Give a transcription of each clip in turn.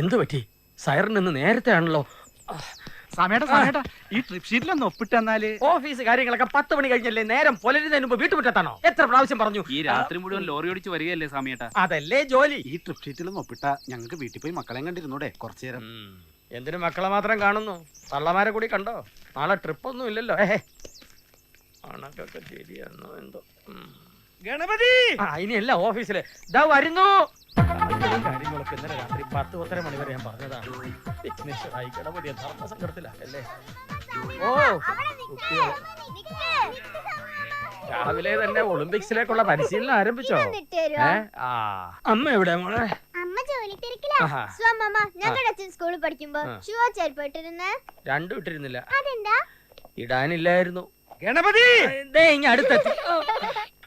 എന്തു പറ്റി? സൈറൻ ഇന്ന് നേരത്തെ ആണല്ലോ. ഈ ട്രിപ്പ് ഷീറ്റിലൊന്ന് ഒപ്പിട്ട് തന്നാൽ. ഓഫീസ് കാര്യങ്ങളൊക്കെ പത്ത് മണി കഴിഞ്ഞല്ലേ നേരം പുലരുന്നതിന് മുമ്പ് വീട്ടുമുറ്റത്താണോ എത്ര പ്രാവശ്യം പറഞ്ഞു? ഈ രാത്രി മുഴുവൻ ലോറി ഓടിച്ച് വരികയല്ലേ സമയട്ടാ. അതല്ലേ ജോലി. ഈ ട്രിപ്പ് ഷീറ്റിലൊന്ന് ഒപ്പിട്ട ഞങ്ങൾക്ക് വീട്ടിൽ പോയി മക്കളെ കണ്ടിരുന്നൂടെ കുറച്ചു നേരം. എന്തിനു മക്കളെ മാത്രം കാണുന്നു? തള്ളമാരെ കൂടി കണ്ടോ? നാളെ ട്രിപ്പ് ഒന്നും ഇല്ലല്ലോ. ഏഹ് കണക്കൊക്കെ ശരിയാണോ എന്തോ. ഗണപതി! ആ ഇനിയല്ല ഓഫീസിൽ. ഇതാ വരുന്നു. ഇത്രയും കാര്യങ്ങളൊക്കെ ഇന്നലെ രാത്രി പത്ത് പത്തര മണി വരെ ഞാൻ പറഞ്ഞതാണ് വിഘ്നേശ്വരായി ധർമ്മ ധർമ്മസങ്കടത്തിലാക്കല്ലേ ഓ. രാവിലെ തന്നെ ഒളിമ്പിക്സിലേക്കുള്ള പരിശീലനം ആരംഭിച്ചോ? ഏ? ആ. അമ്മ എവിടെ മോളെ? അമ്മ ജോലി തിരക്കില്ല ആഹാ. സ്വമ്മ ഞങ്ങളുടെ അച്ഛൻ സ്കൂളിൽ പഠിക്കുമ്പോ ആ. ഷൂ ചെരുപ്പ് രണ്ടും ഇട്ടിരുന്നില്ല. അതെന്താ? ഇടാനില്ലായിരുന്നു. ഗണപതി! ദേ ഇങ്ങ അടുത്തെത്തി.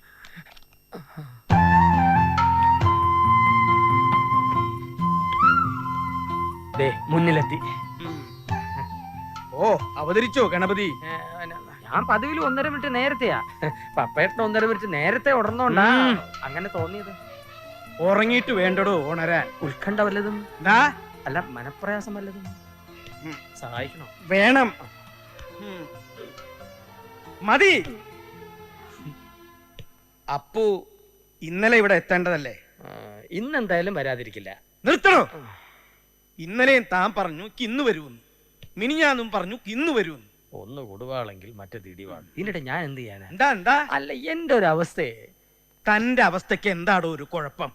ദേ മുന്നിലെത്തി. ഓ അവതരിച്ചോ ഗണപതി? ഞാൻ പതിവിൽ ഒന്നര മിനിറ്റ് നേരത്തെയാ. പപ്പേട്ടൻ ഒന്നര മിനിറ്റ് നേരത്തെ ഉടർന്നോണ്ടാ ഉം. അങ്ങനെ തോന്നിയത്. ഉറങ്ങിയിട്ട് വേണ്ടടോ ഉണരാൻ ഉത്കണ്ഠ വല്ലതും ദാ. അല്ല മനപ്രയാസം വല്ലതും ഉം. സഹായിക്കണോ? വേണം. മതി. അപ്പു ഇന്നലെ ഇവിടെ എത്തേണ്ടതല്ലേ? ഇന്ന് എന്തായാലും വരാതിരിക്കില്ല. നിർത്തണോ? ഇന്നലെയും താൻ പറഞ്ഞു ഇന്ന് വരുമെന്ന്. മിനിഞ്ഞാന്നും പറഞ്ഞു ഇന്ന് വരുമെന്ന്. ഒന്ന് കൊടുവാളെങ്കിൽ മറ്റേ തിടിവാണ് ഇതിനിടെ ഞാൻ എന്ത് ചെയ്യാനാ? എന്താ എന്താ? അല്ല എന്റെ ഒരു അവസ്ഥയെ. തന്റെ അവസ്ഥയ്ക്ക് എന്താടോ ഒരു കുഴപ്പം?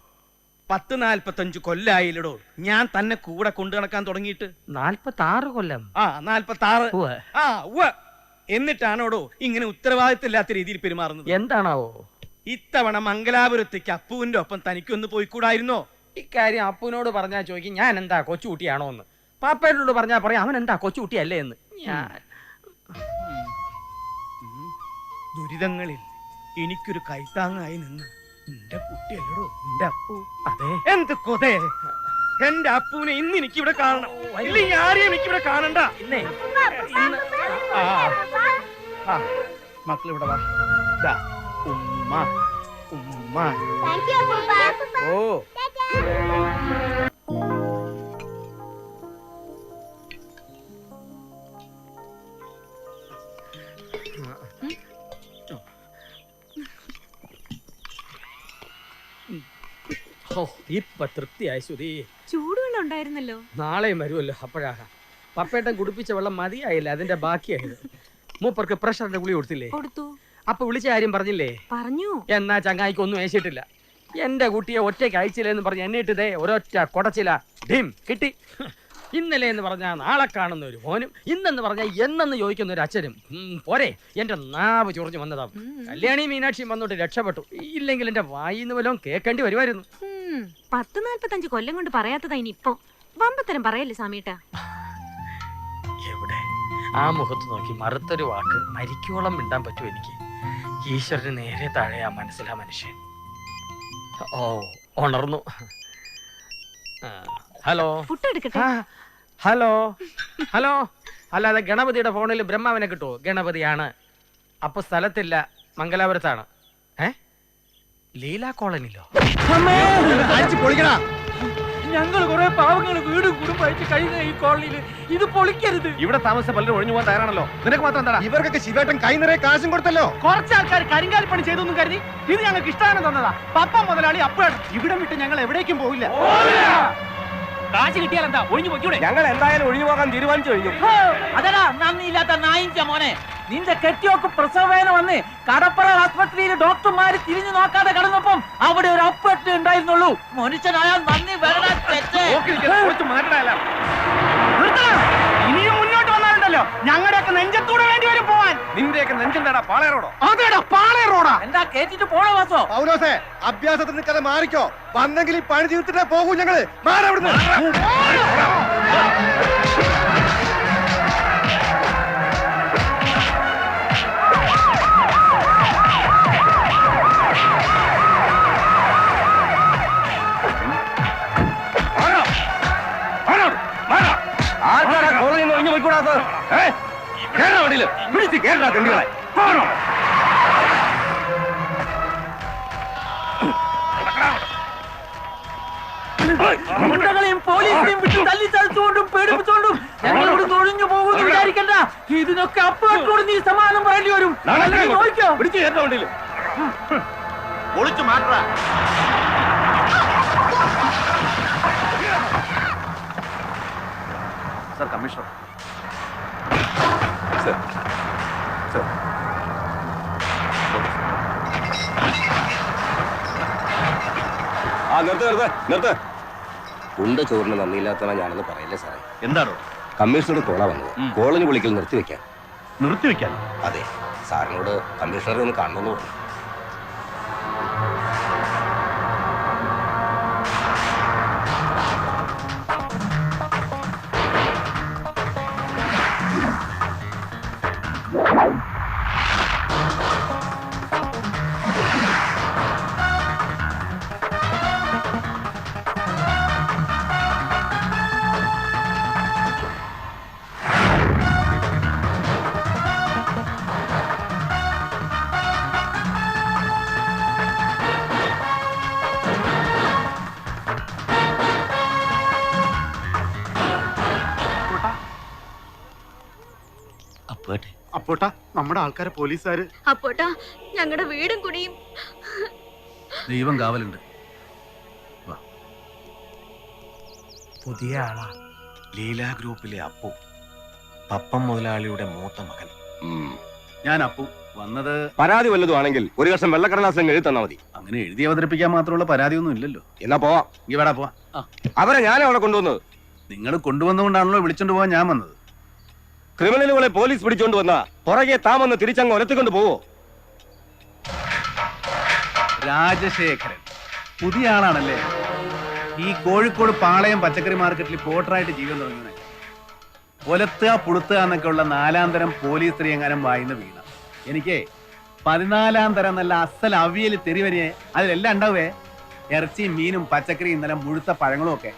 പത്ത് നാൽപ്പത്തഞ്ച് കൊല്ലായില്ലടോ. ഞാൻ തന്നെ കൂടെ കൊണ്ടു നടക്കാൻ തുടങ്ങിയിട്ട്. നാൽപ്പത്തി ആറ് കൊല്ലം? ആ നാൽപ്പത്തി ആറ്. ആ ഉവ്വ. എന്നിട്ടാണോടോ ഇങ്ങനെ ഉത്തരവാദിത്തമില്ലാത്ത രീതിയിൽ പെരുമാറുന്നത്? എന്താണാവോ? ഇത്തവണ മംഗലാപുരത്തേക്ക് അപ്പുവിന്റെ ഒപ്പം തനിക്കൊന്ന് പോയിക്കൂടായിരുന്നോ? ഇക്കാര്യം അപ്പുവിനോട് പറഞ്ഞാൽ ചോദിക്കും ഞാൻ എന്താ കൊച്ചുകുട്ടിയാണോ എന്ന്? പാപ്പേനോട് പറഞ്ഞാൽ പറയാം അവൻ എന്താ കൊച്ചുകുട്ടിയല്ലേ എന്ന്? ഞാൻ ദുരിതങ്ങളിൽ എനിക്കൊരു കൈത്താങ്ങായി നിന്ന് എന്റെ കുട്ടിയല്ലടോ എന്റെ അപ്പു. അതെ. എന്ത് കൊതേ? എന്റെ അപ്പുവിനെ ഇന്ന് എനിക്ക് ഇവിടെ കാണണം ഇല്ലെങ്കിൽ ആരെയും എനിക്ക് ഇവിടെ കാണണ്ട. ഇന്നേ. മക്കൾ വാ. ദാ, ഉമ്മ ഉമ്മ. ഓ. ഓ ഇപ്പൊ തൃപ്തിയായി സുധി. ചൂടുവെള്ളം ഉണ്ടായിരുന്നല്ലോ. നാളെയും വരുമല്ലോ അപ്പോഴാ പപ്പേട്ടൻ കുടിപ്പിച്ച വെള്ളം മതിയായില്ല അതിന്റെ ബാക്കിയായത്. മൂപ്പർക്ക് പ്രഷറിന്റെ ഗുളി കൊടുത്തില്ലേ? കൊടുത്തു. അപ്പൊ വിളിച്ച കാര്യം പറഞ്ഞില്ലേ? പറഞ്ഞു. എന്നാ ചങ്ങായിക്ക് ഒന്നും ഏശിട്ടില്ല എന്റെ കുട്ടിയെ ഒറ്റയ്ക്ക് അയച്ചില്ലെന്ന് പറഞ്ഞ് എന്നെ ഇട്ടതേ ഒരൊറ്റ കൊടച്ചില. ഡിം കിട്ടി. ഇന്നലെ എന്ന് പറഞ്ഞാൽ നാളെ കാണുന്ന ഒരു മോനും ഇന്നെന്ന് പറഞ്ഞാൽ എന്നെന്ന് ചോദിക്കുന്ന ഒരു അച്ഛനും പോരെ എന്റെ നാവ് ചൊറിഞ്ഞു വന്നതാവും കല്യാണി മീനാക്ഷിയും വന്നോട്ട് രക്ഷപ്പെട്ടു. ഇല്ലെങ്കിൽ എന്റെ വായിന്ന് വല്ലതും കേൾക്കേണ്ടി വരുമായിരുന്നു. പത്ത് നാല്പത്തഞ്ച് കൊല്ലം കൊണ്ട് പറയാത്തതാ ഇനി ഇപ്പൊ. വമ്പത്തരം പറയല്ലേ സാമീട്ട എവിടെ? ആ മുഖത്ത് നോക്കി മറുത്തൊരു വാക്ക് മരിക്കോളം മിണ്ടാൻ പറ്റുമോ എനിക്ക്? ഈശ്വരന് നേരെ താഴെയാ മനസ്സിലാ മനുഷ്യൻ. ഓ ഉണർന്നു. ഹലോ. ഫുഡ് എടുക്കട്ടെ? ഹലോ. ഹലോ. അല്ലാതെ ഗണപതിയുടെ ഫോണിൽ ബ്രഹ്മാവിനെ കിട്ടുമോ ഗണപതിയാണ്. അപ്പൊ സ്ഥലത്തില്ല മംഗലാപുരത്താണ്. ഏ? ലീല കോളനിലോ? പൊളിക്കണ ഞങ്ങൾ കുറെ പാവങ്ങൾ വീടും കുടുംബമായിട്ട് കഴിയുന്ന ഈ കോളനിയിൽ ഇത് പൊളിക്കരുത്. ഇവിടെ താമസിച്ച പലരും ഒഴിഞ്ഞു പോകാൻ തയ്യാറാണല്ലോ. നിനക്ക് മാത്രം എന്താ ഇവർക്കൊക്കെ ശിവേട്ടൻ കൈ നിറയെ കാശും കൊടുത്തല്ലോ. കുറച്ച് ആൾക്കാർ കരിങ്കാലിപ്പണി ചെയ്തൊന്നും കരുതി ഇത് ഞങ്ങൾക്ക് ഇഷ്ടമാണ് തന്നതാ. പപ്പ മുതലാളി അപ്പോഴാണ് ഇവിടെ വിട്ട് ഞങ്ങൾ എവിടേക്കും പോകില്ല കാശ് കിട്ടിയാൽ എന്താ? ഒഴിഞ്ഞു പോയിക്കൂടെ? ഞങ്ങൾ എന്തായാലും ഒഴിഞ്ഞു പോകാൻ തീരുമാനിച്ചു കഴിഞ്ഞു അതടാ നന്ദിയില്ലാത്ത നായിച്ച മോനെ. നിന്റെ കെട്ടിയോക്ക് പ്രസവവേദന വന്ന് കടപ്പുറ ആസ്പത്രിയിൽ ഡോക്ടർമാര് തിരിഞ്ഞു നോക്കാതെ കടന്നപ്പം അവിടെ ഒരു അപ്പട്ട് ഉണ്ടായിരുന്നുള്ളൂ. മനുഷ്യനായാൽ നന്ദി വരണ തെറ്റ്. ഇനിയും മുന്നോട്ട് വന്നാലുണ്ടല്ലോ. ഞങ്ങളുടെയൊക്കെ നെഞ്ചത്തൂടെ വേണ്ടി വരും പോവാൻ. നിന്റെയൊക്കെ നെഞ്ചെന്താടാ പാളയറോടോ അതേടാ പാളയറോടാ എന്താ കേട്ടിട്ട് പോണോ വാസോ? പൗലോസേ അഭ്യാസത്തിന് കഥ മാറിക്കോ. വന്നെങ്കിൽ ഈ പണി തീർത്തിട്ടേ പോകൂ ഞങ്ങൾ. മാറവിടുന്ന് പോയിക്കൂടാത്ത കേരള തെണ്ടികളെ. പോണോ? ഗുണ്ടകളെയും പോലീസിനെയും വിട്ട് തല്ലി ചതച്ചുകൊണ്ടും പേടിപ്പിച്ചുകൊണ്ടും ഞങ്ങൾ ഇവിടെ തൊഴിഞ്ഞു പോകുമെന്ന് വിചാരിക്കണ്ട. ഇതിനൊക്കെ അപ്പോഴോട് നീ സമാധാനം പറയേണ്ടി വരും. നോക്കിക്കോ. പിടിച്ചു കയറ്റ വണ്ടിയിൽ ഒളിച്ചു മാറ്റാ സർ കമ്മീഷണർ. നിർത്ത് നിർത്ത് നിർത്ത്. ഉണ്ട് ചോറിന് നന്ദിയില്ലാത്തവ ഞാനെന്ന് പറയില്ലേ സാറേ? എന്താണോ? കമ്മീഷണർ കോള വന്നത്. കോളനി വിളിക്കൽ നിർത്തിവെക്കാൻ നിർത്തിവെക്കാൻ അതെ. സാറിനോട് കമ്മീഷണറെ ഒന്ന് കാണണമെന്ന് പറഞ്ഞു. അപ്പോട്ടാ നമ്മുടെ ആൾക്കാരെ പോലീസുകാര്. അപ്പോട്ടാ ഞങ്ങളുടെ വീടും കുടിയും. ദൈവം കാവലുണ്ട്. പുതിയ ആളാ. ലീല ഗ്രൂപ്പിലെ അപ്പു. പപ്പം മുതലാളിയുടെ മൂത്ത മകൻ. ഞാൻ അപ്പു. വന്നത് പരാതി വല്ലതും ആണെങ്കിൽ ഒരു വർഷം വെള്ളക്കടലാസം എഴുതി തന്നാൽ മതി. അങ്ങനെ എഴുതി അവതരിപ്പിക്കാൻ മാത്രമുള്ള പരാതിയൊന്നും ഇല്ലല്ലോ. എന്നാ പോവാം. ഇവിടെ പോവാ. അവരെ ഞാനേ അവിടെ കൊണ്ടുവന്നത്. നിങ്ങൾ കൊണ്ടുവന്നുകൊണ്ടാണല്ലോ വിളിച്ചോണ്ട് പോവാൻ ഞാൻ വന്നത്. ക്രിമിനലുകളെ പോലീസ് പിടിച്ചോണ്ട് വന്ന പുറകെ താമെന്ന് തിരിച്ചങ്ങ് ഒരത്തിക്കൊണ്ട് പോവോ? രാജശേഖരൻ പുതിയ ആളാണല്ലേ? ഈ കോഴിക്കോട് പാളയം പച്ചക്കറി മാർക്കറ്റിൽ പോട്ടറായിട്ട് ജീവൻ തുടങ്ങുന്നത്. ഒലത്തുക പുളുത്തുക എന്നൊക്കെ ഉള്ള നാലാം തരം പോലീസ് സ്ത്രീയെങ്ങാനും വായിന്ന് വീണ. എനിക്ക് പതിനാലാം തരം നല്ല അസൽ അവിയൽ തെരുവരിയെ അതിലെല്ലാം ഉണ്ടാവേ? ഇറച്ചിയും മീനും പച്ചക്കറിയും ഇന്നലെ മുഴുത്ത പഴങ്ങളും ഒക്കെ.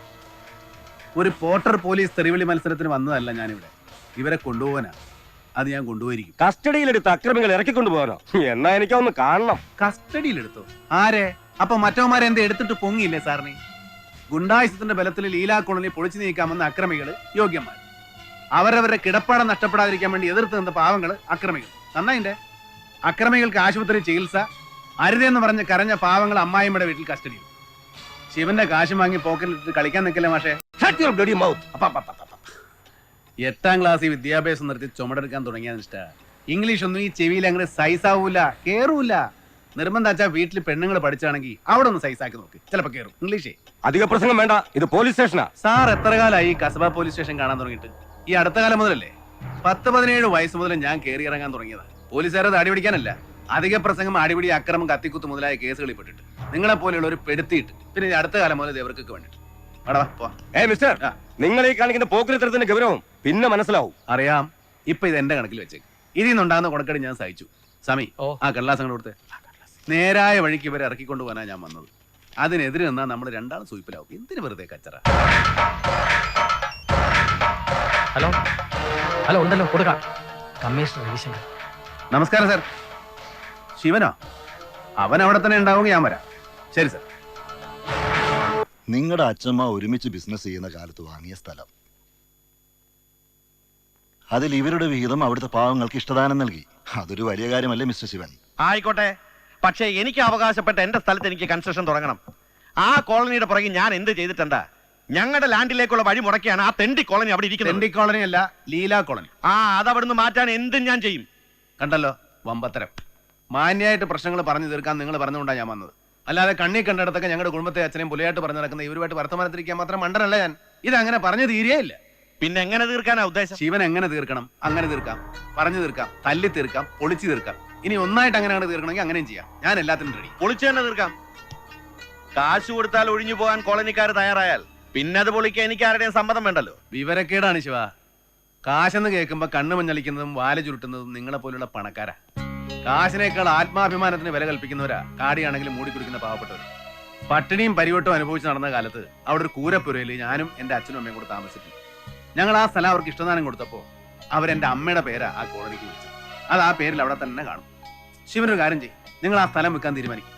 ഒരു പോട്ടർ പോലീസ് തെറിവിളി മത്സരത്തിന് വന്നതല്ല ഞാനിവിടെ. ഇവരെ കൊണ്ടുപോകാനാ. അത് ഞാൻ കൊണ്ടുപോയിരിക്കും. കസ്റ്റഡിയിലെടുത്ത് അക്രമികൾ ഇറക്കി കൊണ്ടുപോകാനോ എന്നാ എനിക്കൊന്ന് കാണണം. കസ്റ്റഡിയിലെടുത്തോ? ആരെ? അപ്പൊ മറ്റവന്മാരെ എന്താ എടുത്തിട്ട് പൊങ്ങിയില്ലേ സാറിനെ? ഗുണ്ടായുസത്തിന്റെ ബലത്തിൽ ലീലാ കോളനി പൊളിച്ചു നീക്കാമെന്ന അക്രമികൾ യോഗ്യന്മാർ. അവരവരുടെ കിടപ്പാടം നഷ്ടപ്പെടാതിരിക്കാൻ വേണ്ടി എതിർത്ത് നിന്ന പാവങ്ങൾ അക്രമികൾ നന്നായിന്റെ അക്രമികൾക്ക് ആശുപത്രി ചികിത്സ അരുതെന്ന് പറഞ്ഞ് കരഞ്ഞ പാവങ്ങൾ അമ്മായിമ്മയുടെ വീട്ടിൽ കസ്റ്റഡിയിൽ ശിവന്റെ കാശ് വാങ്ങി പോക്കറ്റിലിട്ട് കളിക്കാൻ നിൽക്കില്ല മാഷേ. എട്ടാം ക്ലാസ്സിൽ വിദ്യാഭ്യാസം നിർത്തി ചുമടെടുക്കാൻ തുടങ്ങിയാൽ ഇഷ്ട. ഇംഗ്ലീഷ് ഒന്നും ഈ ചെവിയിൽ അങ്ങനെ സൈസ് ആവൂല കേറൂല. നിർബന്ധാച്ചാ വീട്ടിൽ പെണ്ണുങ്ങൾ പഠിച്ചാണെങ്കിൽ അവിടെ ഒന്ന് സൈസ് ആക്കി നോക്ക്. ചിലപ്പോ കേറും. ഇംഗ്ലീഷേ. അധിക പ്രസംഗം വേണ്ട. ഇത് പോലീസ് സ്റ്റേഷനാ സാർ എത്ര കാലമായി കസബ പോലീസ് സ്റ്റേഷൻ കാണാൻ തുടങ്ങിയിട്ട്? ഈ അടുത്ത കാലം മുതലല്ലേ? പത്ത് പതിനേഴ് വയസ്സ് മുതൽ ഞാൻ കയറി ഇറങ്ങാൻ തുടങ്ങിയതാ. പോലീസുകാരത് അടി അടിപിടിക്കാനല്ല. അധിക പ്രസംഗം അടിപിടി അക്രമം കത്തിക്കുത്ത് മുതലായ കേസുകളിൽ പെട്ടിട്ട്. നിങ്ങളെ പോലെയുള്ള ഒരു പെടുത്തിയിട്ട്. പിന്നെ അടുത്ത കാലം മുതൽ ഇവർക്കൊക്കെ വേണ്ടിട്ട്. മിസ്റ്റർ നിങ്ങൾ ഈ കാണിക്കുന്ന പോക്കിരിത്തരത്തിന്റെ ഗൗരവം പിന്നെ മനസ്സിലാവും. അറിയാം. ഇപ്പൊ ഇത് എന്റെ കണക്കിൽ വെച്ചേക്ക്. ഇതിൽ നിന്നുണ്ടാകുന്ന കൊടക്കടി ഞാൻ സഹിച്ചു. സമി ഓ. ആ കള്ളാസങ്ങൾ കൊടുത്തേ. നേരായ വഴിക്ക് ഇവരെ ഇറക്കിക്കൊണ്ട് പോകാനാ ഞാൻ വന്നത്. അതിനെതിരെ നിന്നാ നമ്മൾ രണ്ടാളും സൂയിപ്പിലാവും. എന്തിന് വെറുതെ കച്ചറ? ഹലോ. ഹലോ ഉണ്ടല്ലോ കൊടുക്കാം. കമ്മീഷണർ രവിശങ്കർ. നമസ്കാരം സാർ. ശിവനോ? അവൻ അവിടെ തന്നെ ഉണ്ടാവും ഞാൻ വരാം. ശരി സാർ. നിങ്ങളുടെ അച്ഛമ്മ ഒരുമിച്ച് ബിസിനസ് ചെയ്യുന്ന കാലത്ത് വാങ്ങിയ സ്ഥലം. അതിൽ ഇവരുടെ വിഹിതം അവിടുത്തെ പാവങ്ങൾക്ക് ഇഷ്ടദാനം നൽകി. അതൊരു വലിയ കാര്യമല്ലേ മിസ്റ്റർ ശിവൻ? ആയിക്കോട്ടെ. പക്ഷേ എനിക്ക് അവകാശപ്പെട്ട എന്റെ സ്ഥലത്ത് എനിക്ക് കൺസ്ട്രക്ഷൻ തുടങ്ങണം. ആ കോളനിയുടെ പുറകെ ഞാൻ എന്ത് ചെയ്തിട്ടുണ്ടാ ഞങ്ങളുടെ ലാൻഡിലേക്കുള്ള വഴി മുടക്കിയാണ് ആ തെണ്ടി കോളനി അവിടെ ഇരിക്കുന്നത്. തെണ്ടി കോളനി അല്ല ലീല കോളനി. ആ അത് അവിടുന്ന് മാറ്റാൻ എന്തും ഞാൻ ചെയ്യും. കണ്ടല്ലോ വമ്പത്തരം. മാന്യായിട്ട് പ്രശ്നങ്ങൾ പറഞ്ഞു തീർക്കാൻ നിങ്ങൾ പറഞ്ഞുകൊണ്ടാണ് ഞാൻ വന്നത്. അല്ലാതെ കണ്ണി കണ്ടിടത്തൊക്കെ ഞങ്ങളുടെ കുടുംബത്തെ അച്ഛനെയും പുലയായിട്ട് പറഞ്ഞു നടക്കുന്ന ഇവരുമായിട്ട് വർത്തമാനത്തിരിക്കാൻ മാത്രം മണ്ടനല്ല ഞാൻ. ഇതങ്ങനെ പറഞ്ഞു പറഞ്ഞു തീരെയില്ല പിന്നെ എങ്ങനെ തീർക്കാനാ ഉദ്ദേശം? ശിവൻ എങ്ങനെ തീർക്കണം? അങ്ങനെ തീർക്കാം. പറഞ്ഞു തീർക്കാം. തല്ലി തീർക്കാം. പൊളിച്ചു തീർക്കാം. ഇനി ഒന്നായിട്ട് അങ്ങനെ അങ്ങനെ തീർക്കണമെങ്കിൽ അങ്ങനെയും ചെയ്യാം. ഞാൻ എല്ലാത്തിനും റെഡി പൊളിച്ചു തന്നെ തീർക്കാം. കാശ് കൊടുത്താൽ ഒഴിഞ്ഞു പോകാൻ കോളനിക്കാർ തയ്യാറായാൽ പിന്നെ അത് പൊളിക്കാൻ എനിക്ക് ആരുടെയും സമ്മതം വേണ്ടല്ലോ. വിവരക്കേടാണ് ശിവ. കാശെന്ന് കേൾക്കുമ്പോ കണ്ണു മഞ്ഞളിക്കുന്നതും വാല ചുരുട്ടുന്നതും നിങ്ങളെ പോലുള്ള പണക്കാരാ. കാശിനേക്കാൾ ആത്മാഭിമാനത്തിന് വില കൽപ്പിക്കുന്നവരാ. കാടിയാണെങ്കിലും മൂടിക്കുടിക്കുന്ന പാവപ്പെട്ടവർ പട്ടിണിയും പരിവട്ടവും അനുഭവിച്ച് നടന്ന കാലത്ത് അവിടെ ഒരു കൂരപ്പുരയിൽ ഞാനും എന്റെ അച്ഛനും അമ്മയും കൂടെ താമസിച്ചിട്ടുണ്ട്. ഞങ്ങൾ ആ സ്ഥലം അവർക്ക് ഇഷ്ടദാനം കൊടുത്തപ്പോ അവരെന്റെ അമ്മയുടെ പേരാ ആ കോളനിക്ക് വിളിച്ചത്. അത് ആ പേരിൽ അവിടെ തന്നെ കാണും. ശിവനൊരു കാര്യം ചെയ്യും. നിങ്ങൾ ആ സ്ഥലം വിൽക്കാൻ തീരുമാനിക്കും.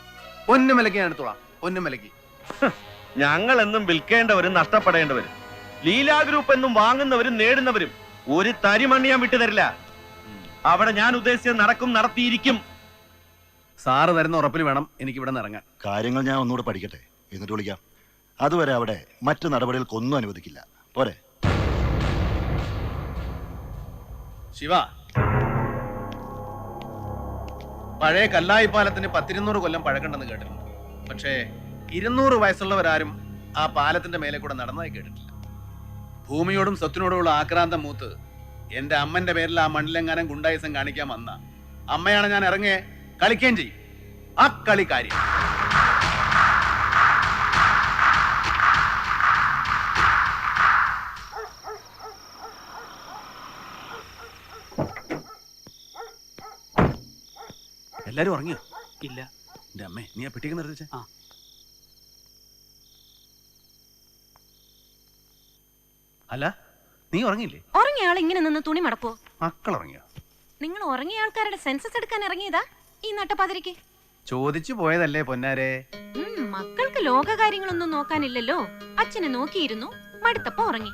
ഒന്നും വിലക്ക് ഞാൻ എടുത്തോളാം. ഒന്നും വിലക്ക് ഞങ്ങൾ എന്നും വിൽക്കേണ്ടവരും നഷ്ടപ്പെടേണ്ടവരും ലീലാ ഗ്രൂപ്പ് എന്നും വാങ്ങുന്നവരും നേടുന്നവരും ഒരു തരിമണ്ണി ഞാൻ വിട്ടുതരില്ല അവിടെ ഞാൻ ഉദ്ദേശിച്ചത് നടക്കും നടത്തിയിരിക്കും. സാറ് തരുന്ന ഉറപ്പിൽ വേണം എനിക്ക് ഇവിടെ നിന്ന് ഇറങ്ങാൻ. കാര്യങ്ങൾ ഞാൻ ഒന്നുകൂടെ പഠിക്കട്ടെ. എന്നിട്ട് വിളിക്കാം. അതുവരെ അവിടെ മറ്റു നടപടികൾക്കൊന്നും അനുവദിക്കില്ല. പോരെ. ശിവ. പഴയ കല്ലായി പാലത്തിന് പത്തിരുന്നൂറ് കൊല്ലം പഴക്കണ്ടെന്ന് കേട്ടിട്ടുണ്ട്. പക്ഷേ ഇരുന്നൂറ് വയസ്സുള്ളവരാരും ആ പാലത്തിന്റെ മേലെ കൂടെ നടന്നതായി കേട്ടിട്ടില്ല. ഭൂമിയോടും സ്വത്തിനോടുമുള്ള ആക്രാന്തം മൂത്ത് എന്റെ അമ്മന്റെ പേരിൽ ആ മണ്ണിലെങ്ങാനും ഗുണ്ടായുസം കാണിക്കാൻ വന്ന അമ്മയാണ് ഞാൻ ഇറങ്ങേ കളിക്കുകയും ചെയ്യും. ആ കളി കാര്യം എല്ലാരും ഉറങ്ങിയോ? ഇല്ല. എന്റെ അമ്മേ നീ ആ പെട്ടിക്ക് നിർദ്ദേശ ആ. അല്ല നീ ഉറങ്ങിയില്ലേ? ഉറങ്ങിയ ആൾ ഇങ്ങനെ നിന്ന് തുണി മടപ്പോ മക്കൾ ഉറങ്ങിയോ? നിങ്ങൾ ഉറങ്ങിയ ആൾക്കാരുടെ സെൻസസ് എടുക്കാൻ ഇറങ്ങിയതാ? ഈ നട്ടപ്പാതിരിക്ക്? ചോദിച്ചു പോയതല്ലേ പൊന്നാരെ? മക്കൾക്ക് ലോകകാര്യങ്ങളൊന്നും നോക്കാനില്ലല്ലോ. അച്ഛനെ നോക്കിയിരുന്നു മടുത്തപ്പോ ഉറങ്ങി.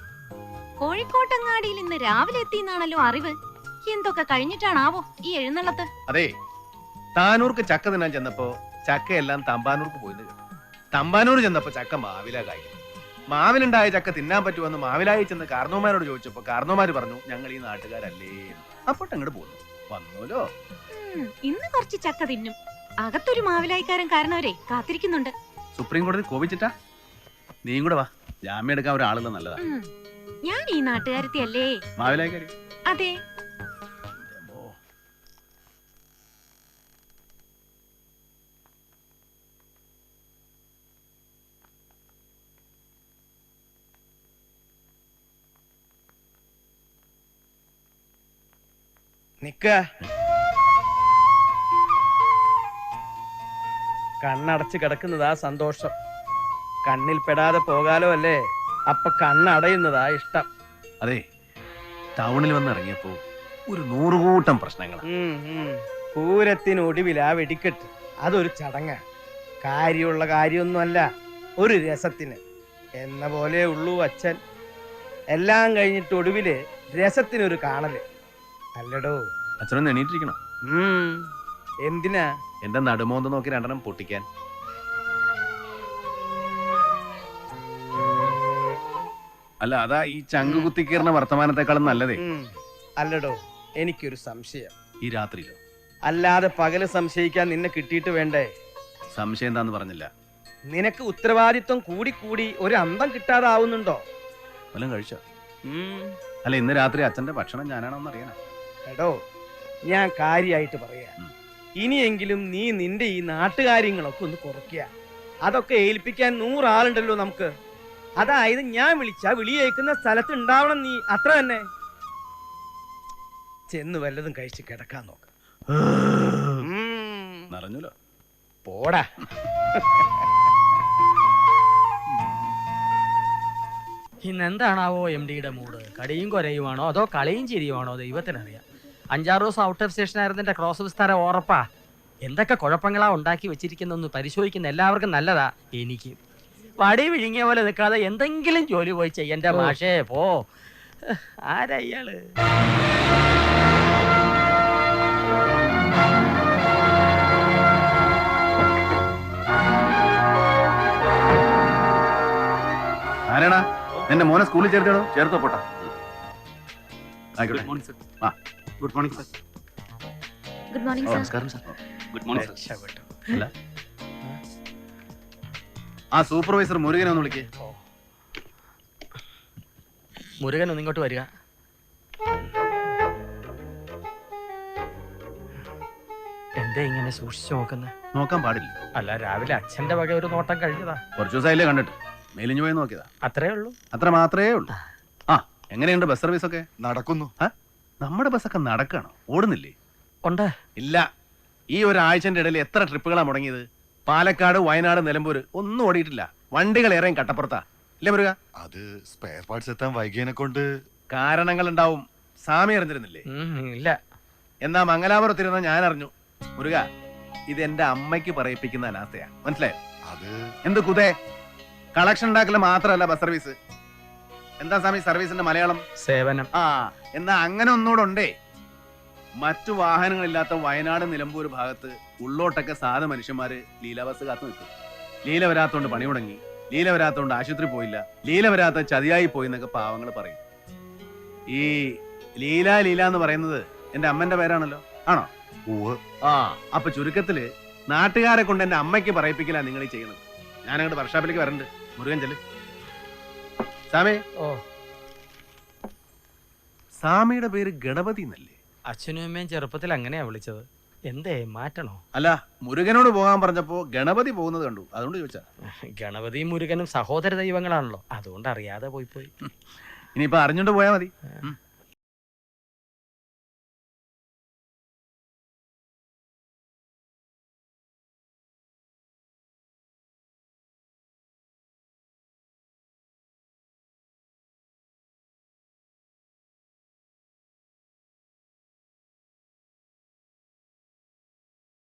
കോഴിക്കോട്ടങ്ങാടിയിൽ ഇന്ന് രാവിലെ എത്തിയെന്നാണല്ലോ അറിവ്. എന്തൊക്കെ കഴിഞ്ഞിട്ടാണാവോ ഈ എഴുന്നള്ളത്ത്? അതെ താനൂർക്ക് ചക്ക തിന്നാൻ ചെന്നപ്പോ ചക്കയെല്ലാം തമ്പാനൂർക്ക് പോയിന്ന് കേട്ടു. തമ്പാനൂർ ചെന്നപ്പോ ചക്ക മാവില കായി മാവിലുണ്ടായ ചക്ക തിന്നാൻ പറ്റുമെന്ന് മാവിലായി ചെന്ന് കാർന്നോമാരോട് ചോദിച്ചപ്പോ കാർന്നോമാര് പറഞ്ഞു ഞങ്ങൾ ഈ നാട്ടുകാരല്ലേ അപ്പോട്ട് അങ്ങോട്ട് പോന്നു. വന്നോലോ? ഇന്ന് കുറച്ച് ചക്ക തിന്നും. അകത്തൊരു മാവിലായിക്കാരൻ കാരണവരെ കാത്തിരിക്കുന്നുണ്ട്. സുപ്രീം കോടതി കോപിച്ചിട്ടാ? നീയും കൂടെ വാ. ജാമ്യം എടുക്കാൻ ഒരാളുള്ള നല്ലതാ ഉം, ഞാൻ ഈ നാട്ടുകാരത്തി അല്ലേ മാവിലായിക്കാരി. അതെ. നിക്ക. കണ്ണടച്ച് കിടക്കുന്നതാ സന്തോഷം. കണ്ണിൽ പെടാതെ പോകാലോ അല്ലേ? അപ്പൊ കണ്ണടയുന്നതാ ഇഷ്ടം. അതെ ടൗണിൽ വന്നിറങ്ങിയപ്പോ ഒരു നൂറുകൂട്ടം പ്രശ്നങ്ങൾ. പൂരത്തിനൊടുവിലാ വെടിക്കെട്ട്. അതൊരു ചടങ്ങ. കാര്യമുള്ള കാര്യമൊന്നുമല്ല ഒരു രസത്തിന്. എന്ന പോലെ ഉള്ളൂ അച്ഛൻ. എല്ലാം കഴിഞ്ഞിട്ട് ഒടുവിൽ രസത്തിനൊരു കാണൽ. അല്ലടോ. അച്ഛനൊന്ന് എണീറ്റിരിക്കണം. എന്തിനാ? എന്റെ നടുമോന്ത് നോക്കി രണ്ടെണ്ണം പൊട്ടിക്കാൻ. അല്ല അതാ ഈ ചങ്ക് കുത്തിക്കീറുന്ന വർത്തമാനത്തെക്കാളും നല്ലതേ. അല്ലടോ എനിക്കൊരു സംശയം. ഈ രാത്രിയിലോ? അല്ലാതെ പകൽ സംശയിക്കാൻ നിന്നെ കിട്ടിയിട്ട് വേണ്ടേ? സംശയം എന്താന്ന് പറഞ്ഞില്ല. നിനക്ക് ഉത്തരവാദിത്വം കൂടി കൂടി ഒരു അന്തം കിട്ടാതാവുന്നുണ്ടോ? വല്ലതും കഴിച്ചോ? അല്ല ഇന്ന് രാത്രി അച്ഛന്റെ ഭക്ഷണം ഞാനാണോന്ന് അറിയണം എടോ ഞാൻ കാര്യമായിട്ട് പറയാ. ഇനിയെങ്കിലും നീ നിന്റെ ഈ നാട്ടുകാര്യങ്ങളൊക്കെ ഒന്ന് കുറയ്ക്കുക അതൊക്കെ ഏൽപ്പിക്കാൻ നൂറാളുണ്ടല്ലോ നമുക്ക്. അതായത് ഞാൻ വിളിച്ച വിളിയേക്കുന്ന സ്ഥലത്ത് ഉണ്ടാവണം നീ. അത്ര തന്നെ. ചെന്ന് വല്ലതും കഴിച്ച് കിടക്കാൻ നോക്ക്. നിറഞ്ഞല്ലോ. പോടാ. ഇന്ന് എന്താണാവോ എം ഡിയുടെ മൂഡ്? കടിയും കൊരയുമാണോ അതോ കളിയും ചിരിയുമാണോ ദൈവത്തിനറിയാം. അഞ്ചാറ് ദിവസം ഔട്ട് ഓഫ് സ്റ്റേഷൻ ആയിരുന്നതിന്റെ ക്രോസ് വിസ്താരം ഉറപ്പാ. എന്തൊക്കെ കുഴപ്പങ്ങളാ ഉണ്ടാക്കി വെച്ചിരിക്കുന്നൊന്ന് പരിശോധിക്കുന്ന എല്ലാവർക്കും നല്ലതാ എനിക്ക്. വടി വിഴുങ്ങിയ പോലെ നിൽക്കാതെ എന്തെങ്കിലും ജോലി പോയി ചെയ്യന്റെ മാഷേ പോ. ആരാ ഇയാൾ? ആരാടാ? എന്റെ മോനെ സ്കൂളിൽ ചേർത്തോ ചേർത്തോ പോട്ടാ. ആയിക്കോട്ടെ. Good morning sir. ആ. Good morning sir good morning sir നമസ്കാരം സർ ഗുഡ് മോർണിംഗ് സർ അല്ല? ആ സൂപ്പർവൈസർ മുരുകനെ ഒന്ന് വിളിക്കേ. മുരുകൻ ഒന്ന് ഇങ്ങോട്ട് വരിക. എന്താ ഇങ്ങനെ സൂക്ഷിച്ചു നോക്കുന്നത് നോക്കാൻ പാടില്ല. അല്ല രാവിലെ അച്ഛന്റെ വക ഒരു നോട്ടം കഴിഞ്ഞതാ. കുറച്ചു ദിവസമായില്ലേ കണ്ടിട്ട്? മേലിഞ്ഞു പോയി നോക്കിയതാ. അത്രേ ഉള്ളൂ. അത്ര മാത്രമേ ഉള്ളൂ. ആ എങ്ങനെയുണ്ട് ബസ് സർവീസ് ഒക്കെ നടക്കുന്നു നമ്മുടെ ബസ്സൊക്കെ നടക്കണം? ഓടുന്നില്ലേ? ഉണ്ട്. ഇല്ല. ഈ ഒരാഴ്ചന്റെ ഇടയിൽ എത്ര ട്രിപ്പുകളാണ് മുടങ്ങിയത്? പാലക്കാട് വയനാട് നിലമ്പൂര് ഒന്നും ഓടിയിട്ടില്ല. വണ്ടികൾ ഏറെയും കട്ടപ്പുറത്താ. ഇല്ലേ മുരുക? അത് സ്പെയർ പാർട്സ് എത്താൻ വൈകിയനെ കൊണ്ട് കാരണങ്ങൾ ഉണ്ടാവും സാമി അറിഞ്ഞിരുന്നില്ലേ ഇല്ല. എന്നാ മംഗലാപുരത്തിരുന്ന ഞാൻ അറിഞ്ഞു. മുരുക ഇത് എന്റെ അമ്മയ്ക്ക് പറയിപ്പിക്കുന്ന അനാഥയാ മനസ്സിലായോ? അത് എന്ത് കുതേ? കളക്ഷൻ ഉണ്ടാക്കൽ മാത്രമല്ല ബസ് സർവീസ്. എന്താ സ്വാമി സർവീസിന്റെ മലയാളം? സേവനം. ആ എന്നാ അങ്ങനെ ഒന്നുകൂടെ ഉണ്ടേ. മറ്റു വാഹനങ്ങളില്ലാത്ത വയനാട് നിലമ്പൂർ ഭാഗത്ത് ഉള്ളോട്ടൊക്കെ സാധ മനുഷ്യന്മാര് ലീല ബസ് കാത്തു നിൽക്കും. ലീല വരാത്തോണ്ട് പണി മുടങ്ങി ലീല വരാത്തോണ്ട് ആശുപത്രി പോയില്ല ലീല വരാത്ത ചതിയായി പോയി എന്നൊക്കെ പാവങ്ങൾ പറയും. ഈ ലീല ലീല എന്ന് പറയുന്നത് എന്റെ അമ്മന്റെ പേരാണല്ലോ? ആണോ? ആ അപ്പൊ ചുരുക്കത്തിൽ നാട്ടുകാരെ കൊണ്ട് എന്റെ അമ്മയ്ക്ക് പറയിപ്പിക്കില്ല നിങ്ങൾ ഈ ചെയ്യുന്നത്. ഞാൻ അങ്ങോട്ട് വർഷാപ്പിലേക്ക് വരണ്ട്. മുരുകൻ ചെല്ല്. സാമി. ഓ. സാമിയുടെ പേര് ഗണപതി എന്നല്ലേ? അച്ഛനും അമ്മയും ചെറുപ്പത്തിൽ അങ്ങനെയാ വിളിച്ചത്. എന്തേ മാറ്റണോ? അല്ല മുരുകനോട് പോകാൻ പറഞ്ഞപ്പോ ഗണപതി പോകുന്നത് കണ്ടു. അതുകൊണ്ട് ചോദിച്ചാ. ഗണപതിയും മുരുകനും സഹോദര ദൈവങ്ങളാണല്ലോ. അതുകൊണ്ട് അറിയാതെ പോയി പോയി. ഇനിയിപ്പോ അറിഞ്ഞോണ്ട് പോയാ മതി. ഉം.